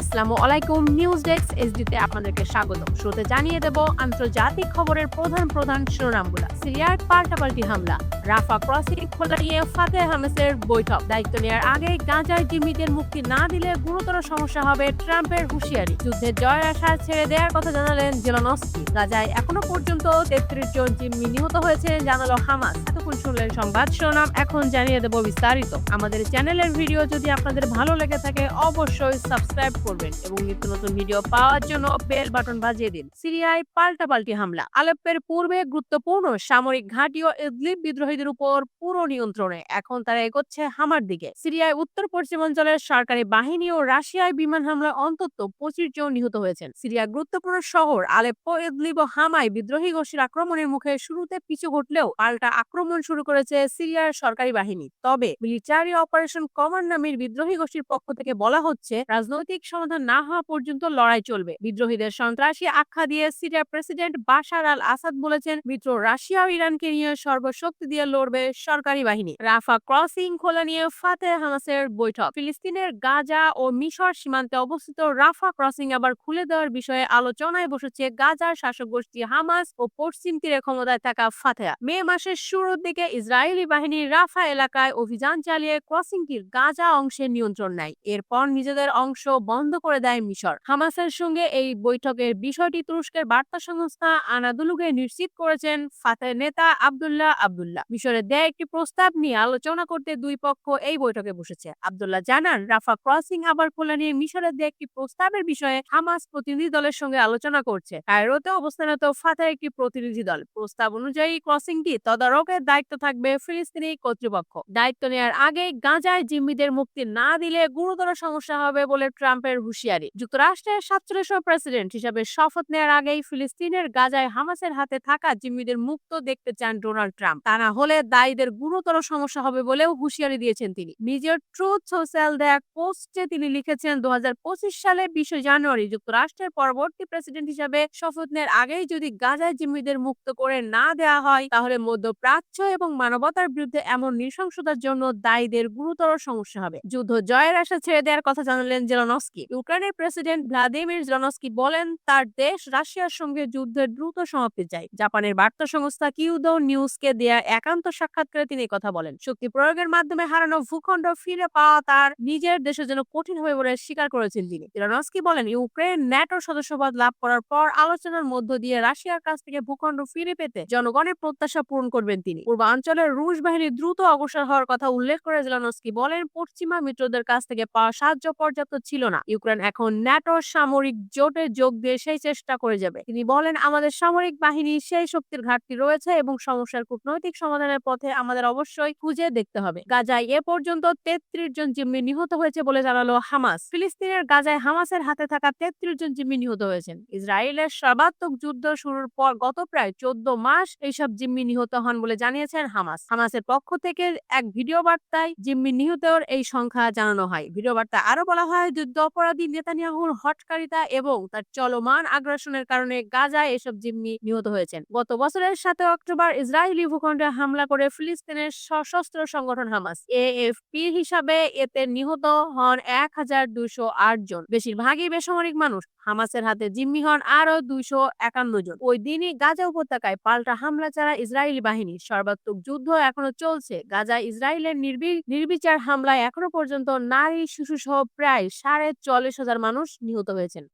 আসসালামু আলাইকুম news desk এসডিতে আপনাদেরকে স্বাগত শুরুতে জানিয়ে দেব, আন্তর্জাতিক খবরের প্রধান প্রধান শিরোনামগুলো। সিরিয়ার পাল্টাপাল্টি হামলা। রাফা ক্রসিং খোলা নিয়ে ফাতে হামেসের বৈঠক। দায়িত্ব নেওয়ার আগে গাঁজায় জিম্মিদের মুক্তি না দিলে গুরুতর সমস্যা হবে ট্রাম্পের হুঁশিয়ারি। যুদ্ধের জয়ের আশা ছেড়ে দেওয়ার কথা জানালেন জেলনস্কি। গাজায় এখনও পর্যন্ত তেত্রিশ জন জিম্মি নিহত হয়েছে, জানালো হামাস। এতক্ষণ শুনলেন সংবাদ শিরোনাম, এখন জানিয়ে দেব বিস্তারিত। আমাদের চ্যানেলের ভিডিও যদি আপনাদের ভালো লেগে থাকে, অবশ্যই সাবস্ক্রাইব করবেন এবং নিত্য নতুন ভিডিও পাওয়ার জন্য বেল বাটন বাজিয়ে দিন। সিরিয়ায় পাল্টাপাল্টি হামলা, আলেপ্পের পূর্বে গুরুত্বপূর্ণ সামরিক ঘাঁটি ও ইদলিব বিদ্রোহীদের উপর পুরো নিয়ন্ত্রণে এখন তারা এগোচ্ছে হামার দিকে। সিরিয়ায় উত্তর পশ্চিমাঞ্চলের সরকারি বাহিনী ও রাশিয়ায় বিমান হামলায় অন্তত পঁচিশ জন নিহত হয়েছেন। সিরিয়ার গুরুত্বপূর্ণ শহর আলেপ্পো, ইদলিব ও হামায় বিদ্রোহী গোষ্ঠীর আক্রমণের মুখে শুরুতে পিছু ঘটলেও পাল্টা আক্রমণ শুরু করেছে সিরিয়ার সরকারি বাহিনী। তবে মিলিটারি অপারেশন কমান্ড নামের বিদ্রোহী গোষ্ঠীর পক্ষ থেকে বলা হচ্ছে, রাজনৈতিক সমাধান না হওয়া পর্যন্ত লড়াই চলবে। বিদ্রোহীদের সন্ত্রাসী আখ্যা দিয়ে সিরিয়ার প্রেসিডেন্ট বাশার আল আসাদ বলেছেন, মিত্র রাশিয়া ও ইরানকে নিয়ে সর্বশক্তি দিয়ে লড়বে সরকারি বাহিনী। রাফা ক্রসিং খোলা নিয়ে ফাতে হামাসের বৈঠক। ফিলিস্তিনের গাজা ও মিশর সীমান্তে অবস্থিত রাফা ক্রসিং আবার খুলে দেওয়ার বিষয়ে আলোচনায় বসেছে গাজার শাসক গোষ্ঠী হামাস ও পশ্চিম তীরে ক্ষমতায় থাকা ফাতেহা। মে মাসের শুরুর দিকে ইসরায়েলি বাহিনী রাফা এলাকায় অভিযান চালিয়ে ক্রসিংটির গাজা অংশের নিয়ন্ত্রণ নেয়। এরপর নিজেদের অংশ বন্ধ করে দেয় মিশর। হামাসের সঙ্গে এই বৈঠকের বিষয়টি তুরস্কের বার্তা সংস্থা আনাদুলুকে নিশ্চিত করেছেন ফাতেহ নেতা আবদুল্লাহ আবদুল্লাহ। মিশরের দেয়া একটি প্রস্তাব নিয়ে আলোচনা করতে দুই পক্ষ এই বৈঠকে বসেছে। আবদুল্লাহ জানান, রাফা ক্রসিং আবার খোলা নিয়ে মিশরের দেয়া একটি প্রস্তাবের বিষয়ে হামাস প্রতিনিধি দলের সঙ্গে আলোচনা করছে। কায়রোতে অবস্থানত ফাতেহ একটি প্রতিনিধি দল। প্রস্তাব অনুযায়ী ক্রসিংটি তদারকের দায়িত্ব থাকবে ফিলিস্তিনি কর্তৃপক্ষ। দায়িত্ব নেওয়ার আগে গাঁজায় জিম্মিদের মুক্তি না দিলে গুরুতর সমস্যা হবে বলে ট্রাম্পের হুঁশিয়ারি। যুক্তরাষ্ট্রের সাতচল্লিশ প্রেসিডেন্ট হিসেবে শপথ নেওয়ার আগেই ফিলিস্তিনের গাজায় হামাসের হাতে থাকা জিম্মিদের মুক্ত দেখতে চান ডোনাল্ড ট্রাম্প। তা না হলে দায়ীদের গুরুতর সমস্যা হবে বলেও হুঁশিয়ারি দিয়েছেন তিনি। নিজের ট্রুথ সোশ্যাল দেয়া পোস্টে তিনি লিখেছেন দু সালে বিশে জানুয়ারি যুক্তরাষ্ট্রের পরবর্তী প্রেসিডেন্ট হিসেবে শপথ নেওয়ার আগেই যদি গাজায় জিম্মিদের মুক্ত করে না দেওয়া হয়, তাহলে মধ্যপ্রাচ্য এবং মানবতার বিরুদ্ধে এমন নৃশংসতার জন্য দায়ীদের গুরুতর সমস্যা হবে। যুদ্ধ জয়ের আশা ছেড়ে দেওয়ার কথা জানালেন জেলনস্কি। ইউক্রেনের প্রেসিডেন্ট ভ্লাদিমির জেলনস্কি বলেন, তার দেশ রাশিয়ার সঙ্গে যুদ্ধের দ্রুত সমাপ্তি চায়। জাপানের বার্তা সংস্থা কিউদো নিউজকে দেয়া একান্ত সাক্ষাৎকারে তিনি কথা বলেন। শক্তি প্রয়োগের মাধ্যমে হারানো ভূখণ্ড ফিরে পাওয়া তার নিজের দেশের জন্য কঠিন হবে বলে স্বীকার করেছেন তিনি। জেলনস্কি বলেন, ইউক্রেন ন্যাটোর সদস্যপদ লাভ করার পর আলোচনার মধ্য দিয়ে রাশিয়ার কাছ থেকে ভূখণ্ড ফিরে পেতে জনগণের প্রত্যাশা পূরণ করবেন তিনি। পূর্বাঞ্চলের রুশ বাহিনী দ্রুত অগ্রসর হওয়ার কথা উল্লেখ করে জেলানস্কি বলেন, পশ্চিমা মিত্রদের কাছ থেকে পাওয়া সাহায্য পর্যাপ্ত ছিল না। ইউক্রেন এখন ন্যাটোর সামরিক জোটে যোগ দিয়ে সেই চেষ্টা করে যাবে। তিনি বলেন, আমাদের সামরিক বাহিনী সেই শক্তির ঘাটতি রয়েছে এবং সমস্যার কূটনৈতিক সমাধানের পথে আমাদের অবশ্যই খুঁজে দেখতে হবে। গাজায় এ পর্যন্ত তেত্রিশ জন জিম্মি নিহত হয়েছে বলে জানালো হামাস। ফিলিস্তিনের গাজায় হামাসের হাতে থাকা তেত্রিশ জন জিম্মি নিহত হয়েছেন। ইসরায়েলের সর্বাত্মক যুদ্ধ শুরুর পর গত প্রায় চোদ্দ মাস এইসব জিম্মি নিহত হন বলে জানিয়েছেন হামাস। হামাসের পক্ষ থেকে এক ভিডিও বার্তায় জিম্মি নিহতর এই সংখ্যা জানানো হয়। ভিডিও বার্তা আরও বলা হয়, যুদ্ধ অপরাধী নেতানিয়াহুর হটকারিতা এবং তার চলমান আগ্রাসনের কারণে গাজায় এসব জিম্মি নিহত হয়েছেন। গত বছরের সাথে অক্টোবর ইসরায়েলি ভূখণ্ডে হামলা করে ফিলিস্তিনের সশস্ত্র সংগঠন হামাস, এএফপি হিসাবে এতে নিহত হন এক হাজার দুইশো আট জন। বেশিরভাগই বেসামরিক মানুষ। হামাসের হাতে জিম্মি হন আরও দুইশো একান্ন জন। ওই দিনই গাজা উপত্যকায় পাল্টা হামলা চালা ইসরায়েলি বাহিনী। সর্বাত্মক যুদ্ধ এখনও চলছে। গাজা ইসরায়েলের নির্বি- নির্বিচার হামলায় এখনও পর্যন্ত নারী শিশু সহ প্রায় সাড়ে চল্লিশ হাজার মানুষ নিহত হয়েছেন।